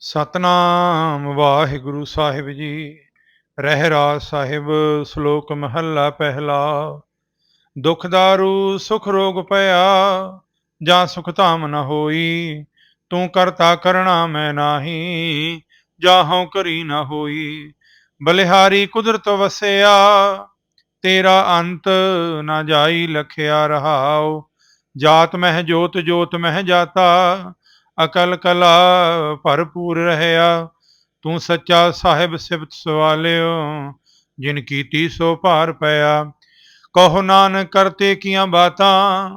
ਸਤਨਾਮ ਵਾਹਿਗੁਰੂ ਸਾਹਿਬ ਜੀ। ਰਹਿਰਾ ਸਾਹਿਬ, ਸ਼ਲੋਕ ਮਹੱਲਾ ਪਹਿਲਾ। ਦੁਖ ਦਾਰੂ, ਸੁਖ ਰੋਗ ਪਿਆ, ਜਾਂ ਸੁਖ ਧਾਮ ਨ ਹੋਈ। ਤੂੰ ਕਰਤਾ ਕਰਣਾ ਮੈਂ ਨਾਹੀ ਜਾਹੋਂ ਕਰੀ ਨ ਹੋਈ। ਬਲਿਹਾਰੀ ਕੁਦਰਤ ਵਸਿਆ, ਤੇਰਾ ਅੰਤ ਨਾ ਜਾਈ ਲਖਿਆ ਰਹਾਉ। ਜਾਤ ਮਹਿ ਜੋਤ ਜੋਤ ਮਹਿ ਜਾਤਾ ਅਕਲ ਕਲਾ ਭਰਪੂਰ ਰਹਿਆ, ਤੂੰ ਸੱਚਾ ਸਾਹਿਬ ਸਿਫਤ ਸਵਾਲਿਓ, ਜਿਨ ਕੀਤੀ ਸੋ ਭਾਰ ਪਿਆ। ਕਹੋ ਨਾਨਕ ਕਰਤੇ ਕੀਆਂ ਬਾਤਾਂ,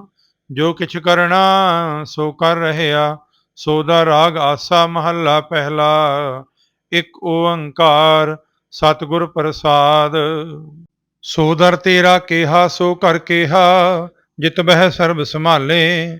ਜੋ ਕਿਛ ਕਰਨਾ ਸੋ ਕਰ ਰਹਿਆ। ਸੋ ਦਾ ਰਾਗ ਆਸਾ ਮਹੱਲਾ ਪਹਿਲਾ, ਇੱਕ ਓੰਕਾਰ ਸਤਿਗੁਰ ਪ੍ਰਸਾਦ। ਸੋ ਦਰ ਤੇਰਾ ਕਿਹਾ, ਸੋ ਕਰ ਕਿਹਾ, ਜਿਤ ਬਹਿ ਸਰਬ ਸੰਭਾਲੇ।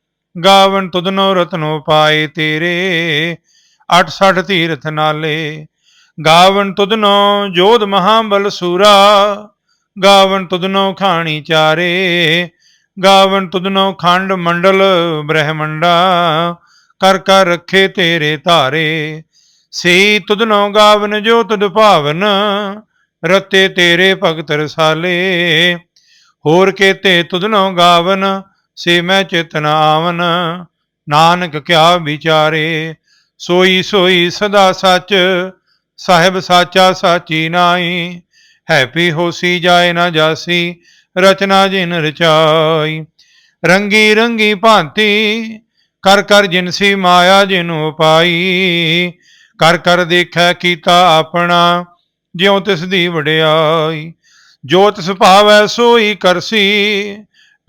ਗਾਵਨ ਤੁਧਨੋ ਰਤਨੋ ਪਾਏ ਤੇਰੇ 68 ਤੀਰਥ ਨਾਲੇ। ਗਾਵਨ ਤੁਧਨੋ ਜੋਧ ਮਹਾਬਲ ਸੂਰਾ, ਗਾਵਨ ਤੁਧਨੋ ਖਾਣੀ ਚਾਰੇ। ਗਾਵਨ ਤੁਧਨੋ ਖੰਡ ਮੰਡਲ ਬ੍ਰਹਮੰਡਾ, ਕਰ ਕਰ ਰੱਖੇ ਤੇਰੇ ਧਾਰੇ। ਸੇ ਤੁਧਨੋ ਗਾਵਨ ਜੋ ਤੁਧ ਭਾਵਨ, ਰਤੇ ਤੇਰੇ ਭਗਤ ਰਸਾਲੇ। ਹੋਰ ਕੇਤੇ ਤੁਧਨੋ ਗਾਵਨ ਸੇ ਮੈਂ ਚਿਤਨ ਆਵਨ ਨਾਨਕ ਕਿਆ ਵਿਚਾਰੇ? ਸੋਈ ਸੋਈ ਸਦਾ ਸੱਚ, ਸਾਹਿਬ ਸਾਚਾ ਸਾਚੀ ਨਾਈ ਹੈਪੀ ਹੋਸੀ ਜਾਏ ਨਾ ਜਾਸੀ, ਰਚਨਾ ਜਿਨ ਰਚਾਈ। ਰੰਗੀ ਰੰਗੀ ਭਾਂਤੀ, ਕਰ ਕਰ ਜਿਨਸੀ ਮਾਇਆ ਜਿਨੂ ਪਾਈ ਕਰ ਕਰ ਦੇਖੈ ਕੀਤਾ ਆਪਣਾ, ਜਿਉ ਤਿਸ ਦੀ ਵਡਿਆਈ। ਜੋ ਤਿਸ ਭਾਵੈ ਸੋਈ ਕਰਸੀ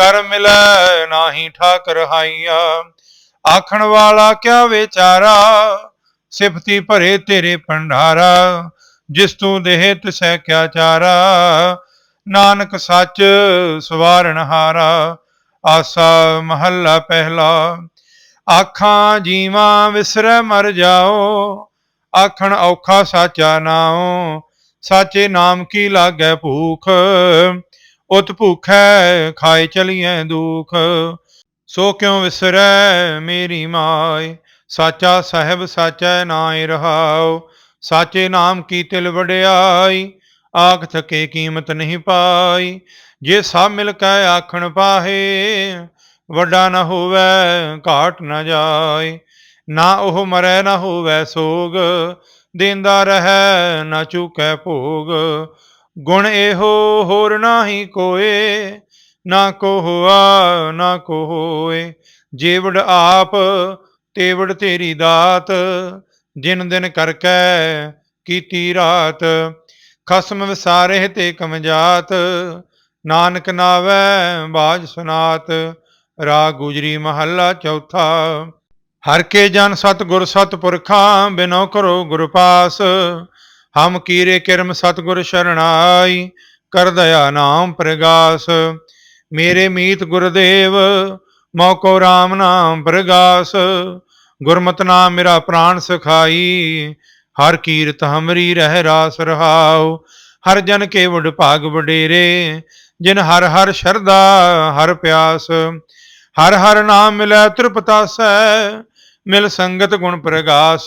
ਕਰ ਮਿਲੈ ਨਾਹੀ ਠਾਕ ਰਹਾਈਆ ਆਖਣ ਵਾਲਾ ਕਿਆ ਵਿਚਾਰਾ? ਸਿਫਤੀ ਭਰੇ ਤੇਰੇ ਭੰਡਾਰਾ, ਜਿਸ ਤੂੰ ਦੇਹ ਤਿਸੈ ਕਿਆ ਚਾਰਾ। ਨਾਨਕ ਸੱਚ ਸਵਾਰਨ ਹਾਰਾ, ਆਸਾ ਮਹੱਲਾ ਪਹਿਲਾ। ਆਖਾਂ ਜੀਵਾਂ ਵਿਸਰੈ ਮਰ ਜਾਓ, ਆਖਣ ਔਖਾ ਸਾਚਾ ਨਾਉ। ਸਾਚੇ ਨਾਮ ਕੀ ਲਾਗੈ ਭੂਖ? ਉਤ ਭੂਖੈ ਖਾਏ ਚਲੀਐ ਦੁਖ, ਸੋ ਕਿਉ ਵਿਸਰੈ ਮੇਰੀ ਮਾਏ ਸਾਚਾ ਸਾਹਿਬ ਸਾਚੈ ਨਾਇ ਰਹਾਉ, ਸਾਚੇ ਨਾਮ ਕੀ ਤਿਲ ਵਡਿਆਈ? ਆਖ ਥਕੇ ਕੀਮਤ ਨਹੀਂ ਪਾਈ, ਜੇ ਸਭ ਮਿਲ ਕੇ ਆਖਣ ਪਾਹੇ, ਵੱਡਾ ਨਾ ਹੋਵੇ, ਘਾਟ ਨਾ ਜਾਏ। ਨਾ ਉਹ ਮਰੈ, ਨਾ ਹੋਵੇ ਸੋਗ, ਦਿੰਦਾ ਰਹੈ, ਨਾ ਚੁਕੈ ਭੋਗ। ਗੁਣ ਇਹੋ ਹੋਰ ਨਾਹੀ ਕੋਏ, ਨਾ ਕੋ ਹੋਆ ਨਾ ਕੋ ਹੋਏ ਜੇਵੜ ਆਪ, ਤੇਵੜ ਤੇਰੀ ਦਾਤ, ਜਿਨ ਦਿਨ ਕਰਕੈ ਕੀਤੀ ਰਾਤ। ਖਸਮ ਵਿਸਾਰੇ ਤੇ ਕਮਜਾਤ, ਨਾਨਕ ਨਾਵੈ ਬਾਜ ਸੁਨਾਤ। ਰਾ ਗੁਜਰੀ ਮਹੱਲਾ ਚੌਥਾ। ਹਰ ਕੇ ਜਨ ਸਤ ਗੁਰ ਸਤ ਪੁਰਖਾਂ ਬਿਨੋ ਕਰੋ ਗੁਰ ਪਾਸ। ਹਮ ਕੀਰੇ ਕਿਰਮ ਸਤ ਗੁਰ ਸ਼ਰਣਾਈ, ਕਰ ਦਇਆ ਨਾਮ ਪ੍ਰਗਾਸ। ਮੇਰੇ ਮੀਤ ਗੁਰਦੇਵ ਮੋਕੋ RAM ਨਾਮ ਪ੍ਰਗਾਸ। ਗੁਰਮਤਿ ਨਾਮ ਮੇਰਾ ਪ੍ਰਾਣ ਸਖਾਈ, ਹਰ ਕੀਰਤ ਹਮਰੀ ਰਹਿ ਰਾਸ ਰਹਾਉ। ਹਰ ਜਨ ਕੇ ਵਡ ਭਾਗ ਵਡੇਰੇ, ਜਿਨ ਹਰ ਹਰ ਸ਼ਰਦਾ ਹਰ ਪਿਆਸ। ਹਰ ਹਰ ਨਾਮ ਮਿਲੈ ਤ੍ਰਿਪਤਾਸੈ, ਮਿਲ ਸੰਗਤ ਗੁਣ ਪ੍ਰਗਾਸ।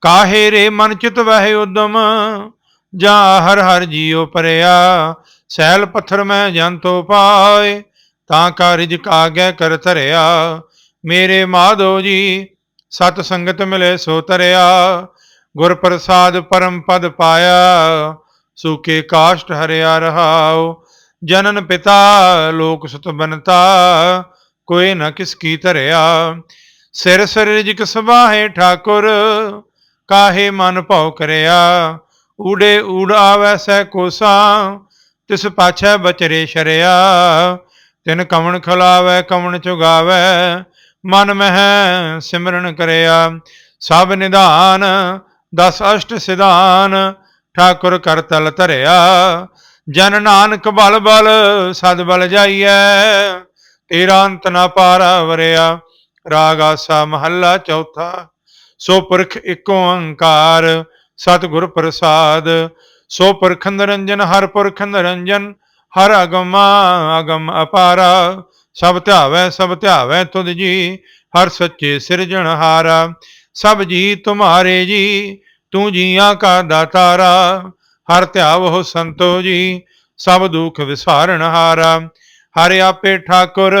ਕਾਹੇ ਰੇ ਮਨ ਚਿਤ ਵਹਿ ਉਦਮ? ਜਾ ਹਰ ਹਰ ਜੀਉ ਪਰਿਆ, ਸੈਲ ਪੱਥਰ ਮੈਂ ਜੰਤੋ ਪਾਏ, ਤਾਂ ਕਾ ਰਿਜਕ ਆਗੈ ਕਰ ਧਰਿਆ। ਮੇਰੇ ਮਾਧੋ ਜੀ, ਸਤ ਸੰਗਤ ਮਿਲੇ ਸੋ ਤਰਿਆ। ਗੁਰ ਪ੍ਰਸਾਦ ਪਰਮ ਪਦ ਪਾਇਆ ਸੂਕੇ ਕਾਸ਼ਟ ਹਰਿਆ ਰਹਾਉ। ਜਨਨ ਪਿਤਾ, ਲੋਕ ਸੁਤ ਬਨਤਾ, ਕੋਈ ਨ ਕਿਸ ਕੀ ਧਰਿਆ। ਸਿਰ ਸਿਰ ਰਿਜਕ ਸਬਾਹੇ ਠਾਕੁਰ ਕਾਹੇ ਮਨ ਭਉ ਕਰਿਆ? ਊੜੇ ਊੜ ਆਵੈ ਸੈ ਕੋਸਾ, ਤਿਸ ਪਾਛੈ ਬਚਰੇ ਸ਼ਰਿਆ। ਤਿਨ ਕਵਣ ਖਲਾਵੈ, ਕਵਣ ਚੁਗਾਵੈ, ਮਨ ਮਹਿ ਸਿਮਰਨ ਕਰਿਆ। ਸਭ ਨਿਧਾਨ, ਦਸ ਅਸ਼ਟ ਸਿਧਾਨ, ਠਾਕੁਰ ਕਰ ਤਲ ਧਰਿਆ। ਜਨ ਨਾਨਕ ਬਲ ਬਲ, ਸਦ ਬਲ ਜਾਈਐ। ਤੇਰਾ ਅੰਤ ਨਾ ਪਾਰਾ ਵਰਿਆ। ਰਾਗ ਆਸਾ ਮਹੱਲਾ ਚੌਥਾ। ਸੋ ਪੁਰਖ ਏਕੋ ਓੰਕਾਰ ਸਤਿਗੁਰ ਪ੍ਰਸਾਦ। ਸੋ ਪੁਰਖ ਨਿਰੰਜਨ, ਹਰ ਪੁਰਖ ਨਿਰੰਜਨ, ਹਰ ਅਗਮਾ ਅਗਮ ਅਪਾਰਾ। ਸਭ ਧਿਆਵੈ ਸਭ ਧਿਆਵੈ ਤੁਧ ਜੀ, ਹਰ ਸੱਚੇ ਸਿਰਜਣਹਾਰਾ ਸਭ ਜੀ ਤੁਮਾਰੇ ਜੀ, ਤੂੰ ਜੀਆਂ ਕਾ ਦਾਤਾਰਾ। ਹਰ ਧਿਆਵੋ ਸੰਤੋ ਜੀ, ਸਭ ਦੁਖ ਵਿਸਾਰਣਹਾਰਾ ਹਰ ਆਪੇ ਠਾਕੁਰ,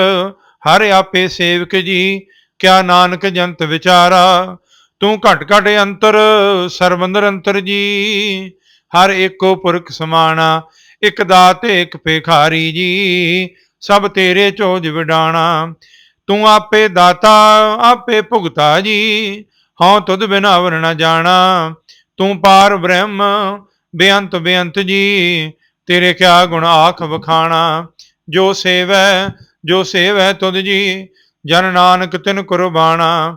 ਹਰ ਆਪੇ ਸੇਵਕ ਜੀ, ਕਿਆ ਨਾਨਕ ਜੰਤ ਵਿਚਾਰਾ। ਤੂੰ ਘਟ ਘਟ ਅੰਤਰ, ਸਰਵੰਦਰ ਅੰਤਰ ਜੀ। ਹਰ ਏਕੋ ਪੁਰਖ ਸਮਾਣਾ, ਇਕ ਦਾਤ, ਇਕ ਭੇਖਾਰੀ ਜੀ। ਸਭ ਤੇਰੇ ਚੋਜ ਵਿਡਾਣਾ। ਤੂੰ ਆਪੇ ਦਾਤਾ, ਆਪੇ ਭੁਗਤਾ ਜੀ। ਹਉ ਤੁਧ ਬਿਨਾ ਵਰ ਜਾਣਾ। ਤੂੰ ਪਾਰ ਬ੍ਰਹਮ, ਬੇਅੰਤ ਬੇਅੰਤ ਜੀ। ਤੇਰੇ ਕਿਆ ਗੁਣ ਆਖ ਵਖਾਣਾ। ਜੋ ਸੇਵੈ ਜੋ ਸੇਵੈ ਤੁਧ ਜੀ। ਜਨ ਨਾਨਕ ਤਿਨ ਕੁਰਬਾਨਾ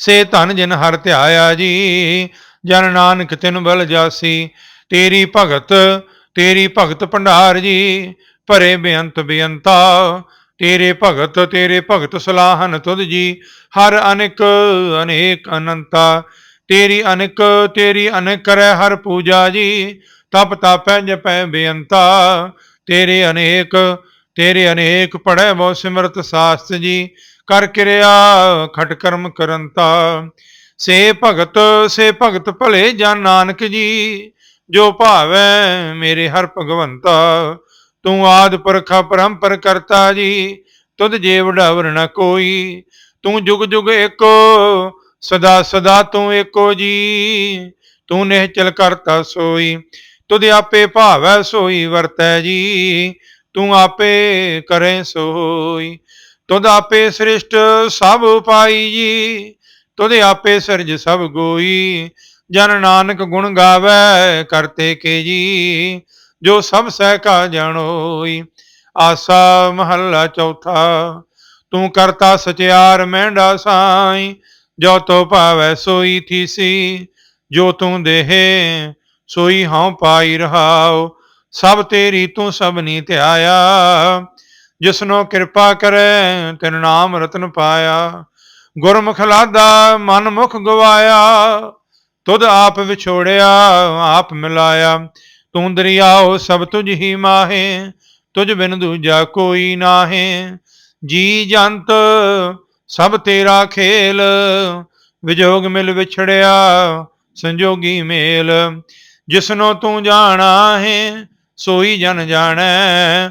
ਸੇ ਧਨ ਜਿਨ ਹਰ ਧਿਆਇਆ ਜੀ, ਜਨ ਨਾਨਕ ਤਿਨ ਬਲ ਜਾਸੀ। ਤੇਰੀ ਭਗਤ ਤੇਰੀ ਭਗਤ ਭੰਡਾਰ ਜੀ, ਭਰੇ ਬੇਅੰਤ ਬੇਅੰਤਾ। ਤੇਰੇ ਭਗਤ ਤੇਰੇ ਭਗਤ ਸਲਾਹਨ ਤੁਧ ਜੀ, ਹਰ ਅਨੇਕ ਅਨੇਕ ਅਨੰਤਾ। ਤੇਰੀ ਅਨੇਕ ਤੇਰੀ ਅਨੇਕ ਕਰੈ ਹਰ ਪੂਜਾ ਜੀ, ਤਪ ਤਾਪੈ ਜਪੈ ਬੇਅੰਤਾ। ਤੇਰੇ ਅਨੇਕ ਤੇਰੇ ਅਨੇਕ ਪੜੈ ਬਹੁ ਸਿਮਰਤ ਸਾਸਤ ਜੀ ਕਰ ਕਿਰਿਆ, ਖਟ ਕਰਮ ਕਰੰਤਾ ਸੇ ਭਗਤ ਸੇ ਭਗਤ ਭਲੇ ਜਨ ਨਾਨਕ ਜੀ, ਜੋ ਭਾਵੈ ਮੇਰੇ ਹਰ ਭਗਵੰਤਾ। ਤੂੰ ਆਦ ਪੁਰਖਾ ਪਰੰਪਰ ਕਰਤਾ ਜੀ, ਤੁਧ ਜੇ ਵਡਾਵਰ ਨ ਕੋਈ। ਤੂੰ ਜੁਗ ਜੁਗ ਏਕੋ, ਸਦਾ ਸਦਾ ਤੂੰ ਏਕੋ ਜੀ। ਤੂੰ ਨਿਹਚਲ ਕਰਤਾ ਸੋਈ, ਤੁਧ ਆਪੇ ਭਾਵੈ ਸੋਈ ਵਰਤੈ ਜੀ। ਤੂੰ ਆਪੇ ਕਰੇ ਸੋਈ। ਤੁਧ ਆਪੇ ਸ੍ਰਿਸ਼ਟ ਸਭ ਉਪਾਈ ਜੀ, ਤੁਧ ਆਪੇ ਸਿਰਜ ਸਭ ਗੋਈ, ਜਨ ਨਾਨਕ ਗੁਣ ਗਾਵੇ ਕਰਤੇ ਕੇ ਜੀ, ਜੋ ਸਭ ਸਹਿ ਕਾ ਜਾਣੋਈ ਆਸਾ ਮਹੱਲਾ ਚੌਥਾ, ਤੂੰ ਕਰਤਾ ਸਚਿਆਰ ਮਹਿੰਡਾ ਸਾਈ, ਜੋ ਤੋ ਭਾਵੈ ਸੋਈ ਥੀਸੀ, ਜੋ ਤੂੰ ਦੇਹੇ, ਸੋਈ ਹਉ ਪਾਈ ਰਹਾਉ, ਸਭ ਤੇਰੀ ਤੂੰ ਸਭਨੀ ਧਿਆਇਆ। ਜਿਸਨੋ ਕਿਰਪਾ ਕਰੈ, ਤਿਨ ਨਾਮ ਰਤਨ ਪਾਇਆ। ਗੁਰਮੁਖ ਲਾਦਾ ਮਨ ਮੁਖ ਗਵਾਇਆ। ਤੁਧ ਆਪ ਵਿਛੋੜਿਆ, ਆਪ ਮਿਲਾਇਆ। ਤੂੰ ਦਰਿਆਓ, ਸਭ ਤੁਝ ਹੀ ਮਾਹੇ। ਤੁਝ ਬਿਨ ਦੂਜਾ ਕੋਈ ਨਾਹੇ। ਜੀ ਜੰਤ, ਸਭ ਤੇਰਾ ਖੇਲ। ਵਿਜੋਗ ਮਿਲ ਵਿਛੜਿਆ, ਸੰਜੋਗੀ ਮੇਲ। ਜਿਸਨੋ ਤੂੰ ਜਾਣਾ ਹੈ ਸੋਈ ਜਨ ਜਾਣੈ।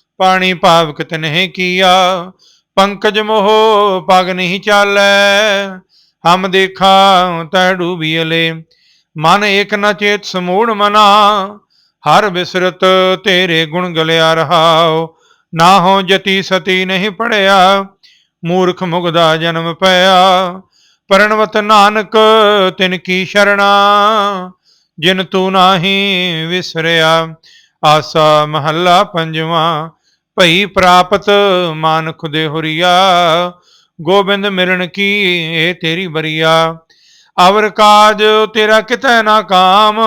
ਪਾਣੀ ਭਾਵਕਤ ਨਹੀਂ ਕੀਆ, ਪੰਕਜ ਮੋਹ ਪਗ ਨਹੀਂ ਚਾਲੈ। ਹਮ ਦੇਖਾ ਤੈ ਡੂਬੀਲੇ ਮਨ ਏਕ ਨ ਚੇਤ ਸਮੂੜ ਮਨਾ। ਹਰ ਬਿਸਰਤ ਤੇਰੇ ਗੁਣ ਗਲਿਆ ਰਹਾਉ, ਨਾ ਹੋ ਜਤੀ ਸਤੀ ਨਹੀਂ ਪੜਿਆ। ਮੂਰਖ ਮੁਗਦਾ ਜਨਮ ਪਿਆ ਪਰਣਵਤ ਨਾਨਕ ਤਿਨ ਕੀ ਸ਼ਰਣਾ। ਜਿਨ ਤੂੰ ਨਾਹੀ ਵਿਸਰਿਆ, ਆਸਾ ਮਹੱਲਾ ਪੰਜਵਾਂ ਭਈ ਪ੍ਰਾਪਤ ਮਾਨ ਖੁਦੇ ਹੁਰੀਆ, ਗੋਬਿੰਦ ਮਿਲਣ ਕੀ ਇਹ ਤੇਰੀ ਬਰੀਆ ਅਵਰ ਕਾਜ ਤੇਰਾ ਕਿਤੈ ਨਾ ਕਾਮ,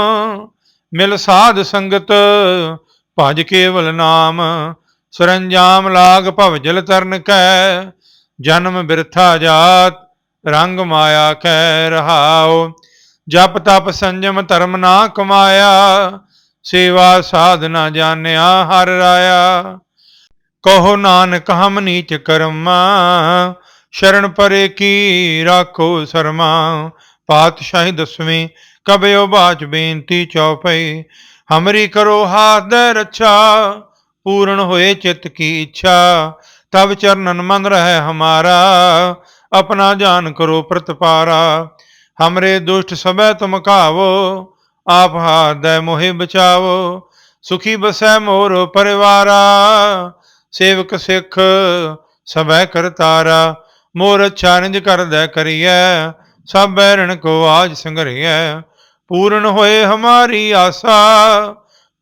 ਮਿਲ ਸਾਧ ਸੰਗਤ ਭਜ ਕੇਵਲ ਨਾਮ। ਸਰੰਜਾਮ ਲਾਗ ਭਵ ਜਲ ਤਰਨ ਕੈ, ਜਨਮ ਬਿਰਥਾ ਜਾਤ ਰੰਗ ਮਾਇਆ ਕੈ ਰਹਾਉ। ਜਪ ਤਪ ਸੰਜਮ ਧਰਮ ਨਾ ਕਮਾਇਆ, ਸੇਵਾ ਸਾਧ ਨਾ ਜਾਣਿਆ ਹਰ ਰਾਇਆ। ਕਹੋ ਨਾਨਕ ਹਮ ਨੀਚ ਕਰਮਾ, ਸ਼ਰਨ ਪਰੇ ਕੀ ਰਾਖੋ ਸਰਮਾ। ਪਾਤਸ਼ਾਹੀ ਦਸਵੇਂ, ਕਬਿਓ ਬਾਚ ਬੇਨਤੀ ਚੌਪਈ, ਹਮਰੀ ਕਰੋ ਹਾਥ ਰੱਛਾ, ਪੂਰਨ ਹੋਏ ਚਿਤ ਕੀ ਇੱਛਾ। ਤਬ ਚਰਨਨ ਮਨ ਰਹਿ ਹਮਾਰਾ, ਆਪਣਾ ਜਾਨ ਕਰੋ ਪ੍ਰਤਪਾਰਾ। ਹਮਰੇ ਦੁਸ਼ਟ ਸਭੈ ਤੁਮ ਕਾਵੋ ਆਪ ਹਾਥ ਦੇ ਮੋਹਿ ਬਚਾਵੋ। ਸੁਖੀ ਬਸੈ ਮੋਰ ਪਰਿਵਾਰਾ ਸੇਵਕ ਸਿੱਖ ਸਭੈ ਕਰਤਾਰਾ ਮੋਰ ਅੱਛਾ ਨਿਜ ਕਰਦੈ ਕਰੀਐ ਸਭ ਬੈਰਣ ਕੋ ਆਜ ਸੰਗਰਿਐ। ਪੂਰਨ ਹੋਏ ਹਮਾਰੀ ਆਸਾ,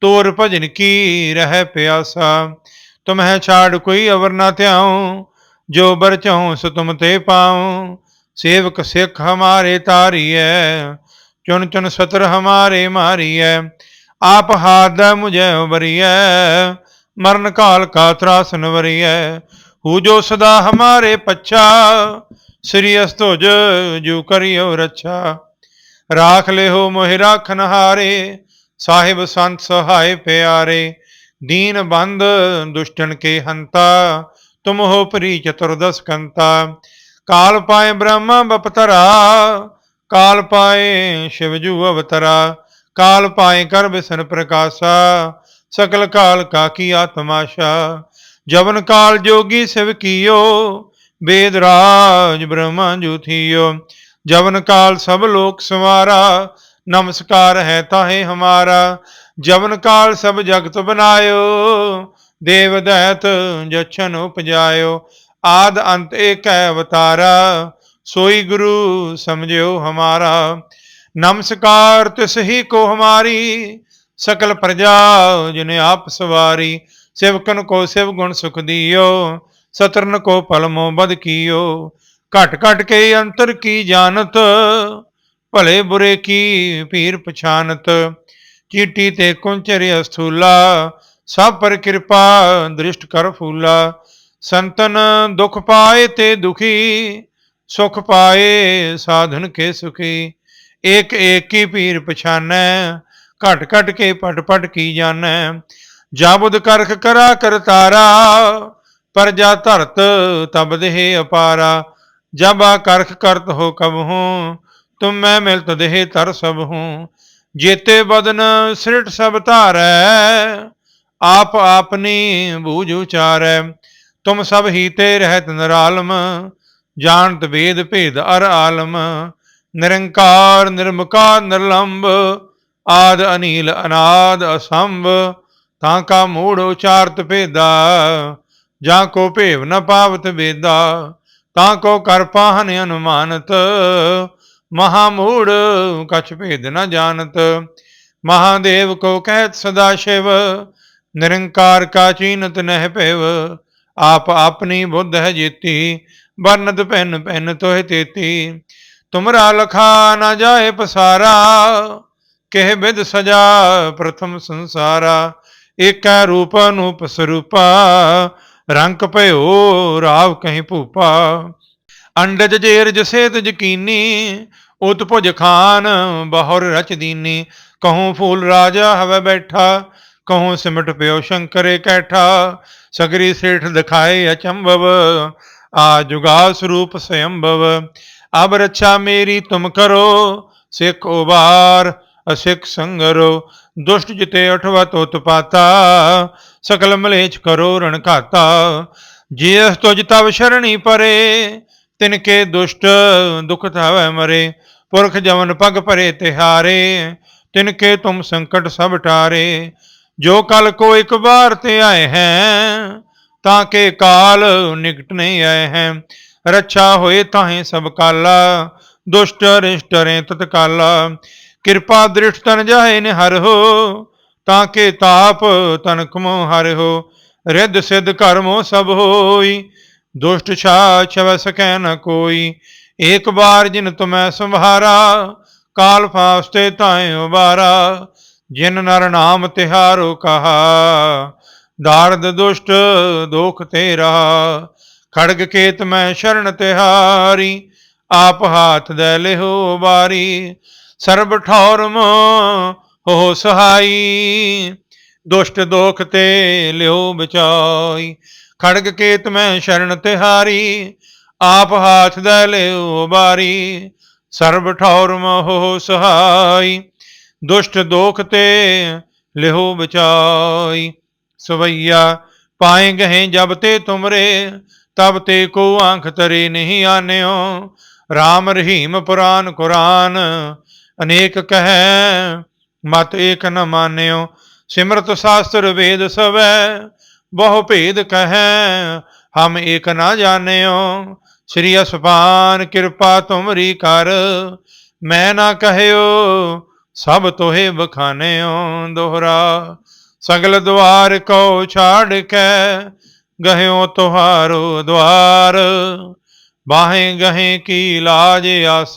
ਤੋਰ ਭਜਨ ਕੀ ਰਹਿ ਪਿਆਸਾ। ਤੁਮਹਿ ਛਾੜ ਕੋਈ ਅਵਰ ਨਾ ਧਿਆਉ, ਜੋ ਬਰ ਚਾਹੂੰ ਸੋ ਤੁਮ ਤੇ ਪਾਉ। ਸੇਵਕ ਸਿੱਖ ਹਮਾਰੇ ਤਾਰੀਐ, ਚੁਣ ਚੁਣ ਸਤਰ ਹਮਾਰੇ ਮਾਰੀਐ। ਆਪ ਹਾਰ ਦਾ ਮੁਝੈ ਉਬਰੀਐ ਮਰਨ ਕਾਲ ਕਾ ਤਰਾਸਨ ਵਰੀਐ। ਹੂ ਜੋ ਸਦਾ ਹਮਾਰੇ ਪੱਛਾ, ਸ੍ਰੀ ਅਸਤੁਜ ਜੂ ਕਰਿਓ ਰੱਛਾ। ਰਾਖ ਲਿਓ ਮੋਹਿ ਰਾਖਨ ਹਾਰੇ ਸਾਹਿਬ ਸੰਤ ਸਹਾਇ ਪਿਆਰੇ। ਦੀਨ ਬੰਦ ਦੁਸ਼ਟਨ ਕੇ ਹੰਤਾ, ਤੁਮ ਹੋ ਪਰੀ ਚਤੁਰਦਸ ਕੰਤਾ। ਕਾਲ ਪਾਏ ਬ੍ਰਹਮਾ ਬਪਤਰਾ, ਕਾਲ ਪਾਏ ਸ਼ਿਵ ਜੂ ਅਵਤਰਾ। ਕਾਲ ਪਾਏ ਕਰ ਬਿਸਨ ਪ੍ਰਕਾਸ਼ਾ ਸਕਲ ਕਾਲ ਕਾ ਕੀਆ ਤਮਾਸ਼ਾ ਜਵਨ ਕਾਲ ਜੋਗੀ ਸਿਵ ਕੀਓ ਵੇਦ ਰਾਜ ਬ੍ਰਹਮਾ ਜੂ ਜਵਨ ਕਾਲ ਸਭ ਲੋਕ ਸਵਾਰਾ, ਨਮਸਕਾਰ ਹੈ ਤਾਹੇ ਹਮਾਰਾ। ਜਵਨ ਕਾਲ ਸਭ ਜਗਤ ਬਨਾਇਓ, ਦੇਵ ਦੈਤ ਜਛਨ ਉਪਜਾਇਓ। ਆਦ ਅੰਤ ਏਕੈ ਅਵਤਾਰਾ, ਸੋਈ ਗੁਰੂ ਸਮਝਿਓ ਹਮਾਰਾ। ਨਮਸਕਾਰ ਤਿਸ ਹੀ ਕੋ ਹਮਾਰੀ ਸਕਲ ਪ੍ਰਜਾ ਜਿਨ ਆਪ ਸਵਾਰੀ ਸਿਵਕਨ ਕੋ ਸਿਵ ਗੁਣ ਸੁਖ ਦਿਓ, ਸਤਰਨ ਕੋ ਪਲਮੋ ਬਦ ਕੀਓ। ਘਟ ਘਟ ਕੇ ਅੰਤਰ ਕੀ ਜਾਣਤ, ਭਲੇ ਬੁਰੇ ਕੀ ਪੀਰ ਪਛਾਨਤ। ਚੀਟੀ ਤੇ ਕੁੰਚਰ ਅਸਥੂਲਾ, ਸਭ ਪਰ ਕਿਰਪਾ ਦ੍ਰਿਸ਼ਟ ਕਰ ਫੂਲਾ। ਸੰਤਨ ਦੁਖ ਪਾਏ ਤੇ ਦੁਖੀ, ਸੁਖ ਪਾਏ ਸਾਧਨ ਕੇ ਸੁਖੀ। ਏਕ ਏਕ ਕੀ ਪੀਰ ਪਛਾਨੈ ਘਟ ਘਟ ਕੇ ਪਟ ਪਟ ਕੀ ਜਾਣੈ? ਜਾਬੁਦ ਕਰਖ ਕਰਾ ਕਰਤਾਰਾ ਪਰਜਾ ਧਰਤ ਤਬ ਦੇਹ ਅਪਾਰਾ। ਜਬ ਕਰਖ ਕਰਤ ਹੋ ਕਬ ਹੂੰ, ਤੁਮ ਮੈਂ ਮਿਲਤ ਦੇਹ ਤਰ ਸਭ ਹੂੰ। ਜੇਤੇ ਬਦਨ ਸ੍ਰਿਟ ਸਭ ਧਾਰੈ, ਆਪ ਆਪਨੀ ਬੂਝ ਉਚਾਰੈ। ਤੁਮ ਸਭ ਹੀ ਤੇ ਰਹਿਤ ਨਿਰਾਲਮ, ਜਾਣਤ ਵੇਦ ਭੇਦ ਅਰ ਆਲਮ। ਨਿਰੰਕਾਰ ਨਿਰਮਕਾਰ ਨਿਰਲੰਭ ਆਦ ਅਨੀਲ ਅਨਾਦ ਅਸੰਭ, ਤਾਂ ਕਾ ਮੂੜ ਉਚਾਰਤ ਭੇਦਾ, ਜਾਂ ਕੋ ਭੇਵ ਨ ਪਾਵਤ ਵੇਦਾ, ਤਾਂ ਕੋ ਕਰ ਪਾਹਨ ਅਨੁਮਾਨਤ, ਮਹਾ ਮੂੜ ਕਛ ਭੇਦ ਨ ਜਾਣਤ। ਮਹਾਦੇਵ ਕੋ ਕਹਿਤ ਸਦਾ ਸ਼ਿਵ, ਨਿਰੰਕਾਰ ਕਾ ਚੀਨਤ ਨਹਿ ਭੇਵ, ਆਪ ਆਪਣੀ ਬੁੱਧ ਹੈ ਜੀਤੀ ਬਰਨਤ ਪੈਨ ਪੈਨ ਤੋਹਿ ਤੇਤੀ। ਤੁਮਰਾ ਲਖਾ ਨਾ ਜਾਏ ਪਸਾਰਾ ਕਿਹ ਵਿਦ ਸਜਾ ਪ੍ਰਥਮ ਸੰਸਾਰਾ, ਏਕੈ ਰੂਪ ਅਨੂਪ ਸਰੂਪਾ, ਰੰਗ ਭਇਓ ਰਾਵ ਕਹੀਂ ਭੂਪਾ। ਅੰਡਜ ਜੇਰ ਜਸੇਤ ਯਕੀਨੀ ਉਤ ਭੁਜ ਖਾਨ ਬਹੁਰ ਰਚ ਦੀਨੀ। ਕਹੂੰ ਫੂਲ ਰਾਜਾ ਹਵੇ ਬੈਠਾ, ਕਹੂੰ ਸਿਮਟ ਪਿਓ ਸ਼ੰਕਰੇ ਕੈਠਾ। ਸਗਰੀ ਸੇਠ ਦਿਖਾਏ ਅਚੰਭਵ, ਆ ਜੁਗਾ ਸਰੂਪ ਸਯੰਭਵ। ਅਬ ਰੱਛਾ ਮੇਰੀ ਤੁਮ ਕਰੋ, ਸਿੱਖ ਉਬਾਰ ਅਸਿੱਖ ਸੰਗਰੋ, ਦੁਸ਼ਟ ਜਿਤੇ ਅਠਵਾ ਤੋਤ ਪਾਤਾ, ਸਕਲ ਮਲੇਚ ਕਰੋ ਰਣ ਘਾਤਾ। ਜਿਸ ਤੁਜ ਤਵ ਸ਼ਰਣੀ ਪਰੇ ਤਿਨ ਕੇ ਦੁਸ਼ਟ ਦੁਖ ਧਾਵੈ ਮਰੇ। ਪੁਰਖ ਜਵਨ ਪਗ ਭਰੇ ਤਿਹਾਰੇ ਤਿਨ ਕੇ ਤੁਮ ਸੰਕਟ ਸਭ ਟਾਰੇ। ਜੋ ਕਲ ਕੋ ਇੱਕ ਵਾਰ ਤੇ ਆਏ ਹੈ ਤਾਂ ਕੇ ਕਾਲ ਨਿਕਟ ਨਹੀਂ ਆਏ ਹੈ। ਰੱਛਾ ਹੋਏ ਤਾਹੇ ਸਭ ਕਾਲਾ, ਦੁਸ਼ਟ ਰਿਸ਼ਟ ਰੇ ਤਤਕਾਲਾ। ਕਿਰਪਾ ਦ੍ਰਿਸ਼ਟ ਤਨ ਜਾਏ ਨੇ ਹੋ, ਤਾਂ ਕੇ ਤਾਪ ਤਨਕੋ ਹਰ ਹੋ, ਰਿੱਧ ਸਿੱਧ ਕਰਮੋ ਸਭ ਹੋਈ, ਦੁਸ਼ਟ ਛਾ ਛਵ ਸਕੈ ਨ ਕੋਈ, ਏਕ ਬਾਰ ਜਿਨ ਤੁਮੈ ਸੰਭਾਰਾ ਕਾਲ ਫਾਸਤੇ ਤਾਏ ਉਬਾਰਾ, ਜਿਨ ਨਰ ਨਾਮ ਤਿਹਾਰੋ ਕਹਾ, ਦਾਰਦ ਦੁਸ਼ਟ ਦੋਖ ਤੇਰਾ, ਖੜਗ ਕੇਤ ਮੈਂ ਸ਼ਰਨ ਤਿਹਾਰੀ, ਆਪ ਹਾਥ ਦੇ ਲਿਹੋ ਬਾਰੀ ਸਰਬ ਠੌਰ ਮੋ ਹੋ ਸਹਾਈ, ਦੁਸ਼ਟ ਦੋਖ ਤੇ ਲਿਓ ਬਚਾਈ। ਖੜਗ ਕੇਤ ਮੈਂ ਸ਼ਰਨ ਤਿਹਾਰੀ, ਆਪ ਹਾਥ ਦੇ ਲਿਓ ਬਾਰੀ। ਸਰਬ ਠੌਰ ਮੋਹ ਸਹਾਈ, ਦੁਸ਼ਟ ਦੋਖ ਤੇ ਲਿਹੋ ਬਚਾਈ। ਸਵਈਆ, ਪਾਏ ਗਏ ਜਬ ਤੇ ਤੁਮਰੇ, ਤਬ ਤੇ ਕੋ ਆਂਖ ਤਰੇ ਨਹੀਂ ਆਨਿਓ। RAM ਰਹੀਮ ਪੁਰਾਨ ਕੁਰਾਨ ਅਨੇਕ ਕਹੈ, ਮਤ ਏਕ ਨ ਮਾਨਿਓ। ਸਿਮਰਤ ਸ਼ਾਸਤਰ ਵੇਦ ਸਵੈ, ਬਹੁ ਭੇਦ ਕਹੈ, ਹਮ ਏਕ ਨਾ ਜਾਣਿਓ। ਸ੍ਰੀ ਅਸਪਾਨ ਕਿਰਪਾ ਤੁਮਰੀ ਕਰ, ਮੈਂ ਨਾ ਕਹਿਓ, ਸਭ ਤੋਹੇ ਬਖਾਨਿਓ ਦੋਹਰਾ। ਸਗਲ ਦੁਆਰ ਕੋ ਛਾੜ ਕੇ, ਗਹਿਓ ਤੁਹਾਰੋ ਦੁਆਰ। ਬਾਹੇ ਗਹੇ ਕੀ ਲਾਜ ਆਸ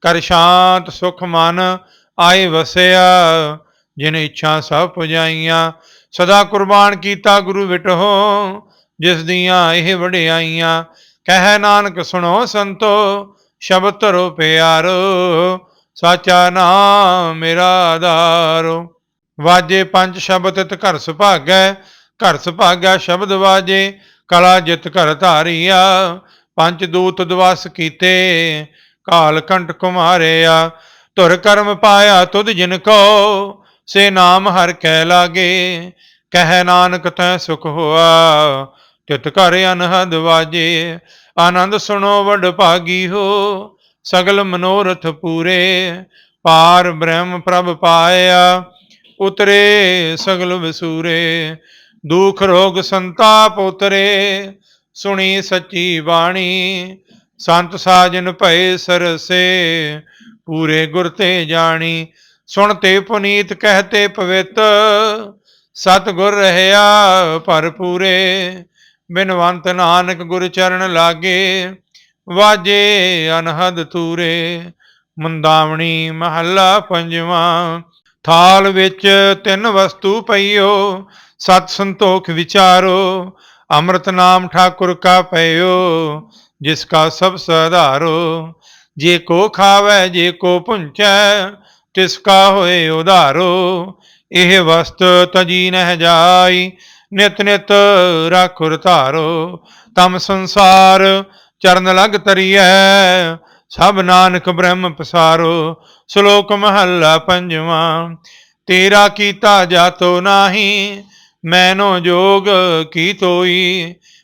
ਕਰ ਸ਼ਾਂਤ ਸੁਖ ਮਨ ਆਏ ਵਸਿਆ, ਜਿਨ ਇੱਛਾ ਸਭ ਪੁਜਾਈਆਂ। ਸਦਾ ਕੁਰਬਾਨ ਕੀਤਾ ਗੁਰੂ ਵਿਟਹੋ, ਜਿਸ ਦੀਆਂ ਇਹ ਵਡਿਆਈਆਂ। ਕਹਿ ਨਾਨਕ, ਸੁਣੋ ਸੰਤੋ, ਸ਼ਬਦ ਧਰੋ ਪਿਆਰੋ। ਸਾਚਾ ਨਾਮ ਮੇਰਾ ਆਧਾਰੋ। ਵਾਜੇ ਪੰਜ ਸ਼ਬਦ ਤਿਤ ਘਰ ਸੁਭਾਗੈ ਘਰ ਸੁਭਾਗੈ ਸ਼ਬਦ ਵਾਜੇ, ਕਲਾ ਜਿਤ ਘਰ ਧਾਰੀਆ। ਪੰਜ ਦੂਤ ਦਵਸ ਕੀਤੇ ਕਾਲ ਕੰਟ ਕੁਮਾਰਿਆ, ਧੁਰ ਕਰਮ ਪਾਇਆ ਤੁਧ ਜਿਨ ਕੋ, ਸੇ ਨਾਮ ਹਰ ਕਹਿ ਲਾਗੇ, ਕਹਿ ਨਾਨਕ ਤੈ ਸੁਖ ਹੋਆ, ਤਿਤ ਘਰ ਅਨਹਦ ਵਾਜੇ, ਆਨੰਦ ਸੁਣੋ ਵਡ ਭਾਗੀ ਹੋ, ਸਗਲ ਮਨੋਰਥ ਪੂਰੇ, ਪਾਰ ਬ੍ਰਹਮ ਪ੍ਰਭ ਪਾਇਆ, ਉਤਰੇ ਸਗਲ ਵਿਸੂਰੇ, ਦੁਖ ਰੋਗ ਸੰਤਾਪ ਉਤਰੇ, ਸੁਣੀ ਸੱਚੀ ਬਾਣੀ ਸੰਤ ਸਾਜਨ ਭਏ ਸਰਸੇ, ਪੂਰੇ ਗੁਰ ਤੇ ਜਾਣੀ। ਸੁਣ ਤੇ ਪੁਨੀਤ ਕਹਤੇ ਪਵਿੱਤ ਸਤ ਗੁਰ ਰਹਿਆ ਭਰਪੂਰੇ। ਬਿਨਵੰਤ ਨਾਨਕ ਗੁਰ ਚਰਨ ਲਾਗੇ, ਵਾਜੇ ਅਨਹਦ ਤੂਰੇ ਮੁੰਦਾਵਣੀ ਮਹੱਲਾ ਪੰਜਵਾਂ, ਥਾਲ ਵਿੱਚ ਤਿੰਨ ਵਸਤੂ ਪਈਓ, ਸਤ ਸੰਤੋਖ ਵਿਚਾਰੋ, ਅੰਮ੍ਰਿਤ ਨਾਮ ਠਾਕੁਰ ਕਾ ਪਈਓ ਜਿਸ ਕਾ ਸਭ ਸਧਾਰੋ, ਜੇ ਕੋ ਖਾਵੇ, ਜੇ ਕੋ ਪੁੰਚੈ ਹੋਏ ਉਧਾਰੋ। ਇਹ ਵਸਤ ਤਜੀ ਨਹਿ ਜਾਈ, ਨਿਤ ਨਿਤ ਰਾਖੁਰ ਧਾਰੋ। ਤਮ ਸੰਸਾਰ ਚਰਨ ਲਗ ਤਰੀਐ, ਸਭ ਨਾਨਕ ਬ੍ਰਹਮ ਪਸਾਰੋ। ਸ਼ਲੋਕ ਮਹੱਲਾ ਪੰਜਵਾਂ, ਤੇਰਾ ਕੀਤਾ ਜਾਤੋ ਨਾਹੀ, ਮੈਨੋ ਜੋਗ ਕੀ ਤੋਈ।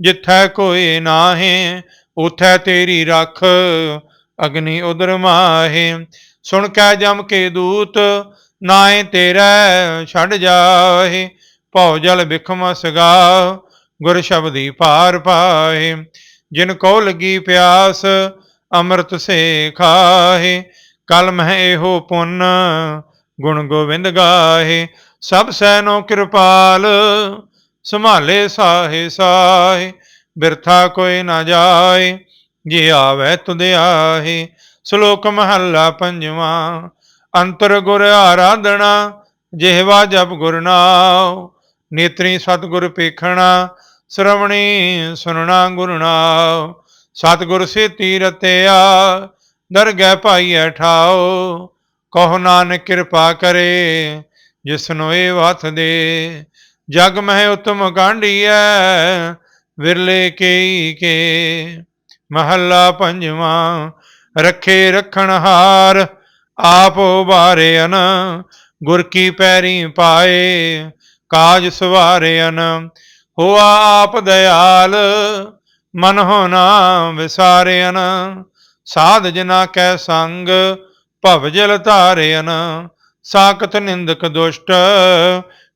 ਜਿੱਥੈ ਕੋਏ ਨਾਹੇ, ਉਥੈ ਤੇਰੀ ਰੱਖ, ਅਗਨੀ ਉਦਰ ਮਾਹੇ। ਸੁਣ ਕੈ ਜਮ ਕੇ ਦੂਤ ਨਾਏ ਤੇਰਾ ਛੱਡ ਜਾਹੇ। ਭਉ ਜਲ ਬਿਖਮ ਸਗਾ ਗੁਰ ਸ਼ਬਦੀ ਪਾਰ ਪਾਏ ਜਿਨ ਕੋ ਲਗੀ ਪਿਆਸ, ਅੰਮ੍ਰਿਤ ਸੇ ਖਾਹੇ। ਕਲ ਮਹਿ ਇਹੋ ਪੁੰਨ, ਗੁਣ ਗੋਬਿੰਦ ਗਾਹੇ। ਸਭ ਸੈਨੋ ਕਿਰਪਾਲ ਸੰਭਾਲੇ ਸਾਹੇ ਸਾਹੇ, ਬਿਰਥਾ ਕੋਈ ਨਾ ਜਾਏ, ਜੇ ਆਵੇ ਤੁਧ ਆਹੇ। ਸ਼ਲੋਕ ਮਹੱਲਾ ਪੰਜਵਾਂ, ਅੰਤਰ ਗੁਰ ਆਰਾਧਣਾ, ਜਿਹਵਾ ਜਪ ਗੁਰ ਨਾਮ ਨੇਤਰੀ ਸਤਿਗੁਰ ਪੇਖਣਾ, ਸ਼ਰਵਣੀ ਸੁਨਣਾ ਗੁਰ ਨਾਮ ਸਤਿਗੁਰ ਸੇ ਤੀਰਤਿਆ ਦਰਗਹਿ ਭਾਈ ਠਾਓ ਕਹੋ ਨਾਨਕ ਕਿਰਪਾ ਕਰੇ, ਜਿਸਨੋ ਇਹ ਵਥ ਦੇ। ਜਗ ਮਹਿ ਉਤਮ ਕਾਂਢੀਐ, ਵਿਰਲੇ ਕੇਈ ਕੇ। ਮਹੱਲਾ ਪੰਜਵਾਂ, ਰੱਖੇ ਰਖਣ ਹਾਰ, ਆਪ ਉਬਾਰਿਆਨ ਗੁਰ ਕੀ ਪੈਰੀ ਪਾਏ, ਕਾਜ ਸਵਾਰਿਆਨ ਹੋਆ ਆਪ ਦਇਆਲ ਮਨ ਹੋ ਨਾ ਵਿਸਾਰਿਆਨ ਸਾਧ ਜਨਾ ਕੈ ਸੰਗ, ਭਵ ਜਲ ਧਾਰਿਆਨ ਸਾਖਤ ਨਿੰਦਕ ਦੁਸ਼ਟ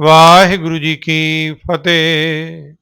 ਵਾਹਿਗੁਰੂ ਜੀ ਕੀ ਫਤਿਹ।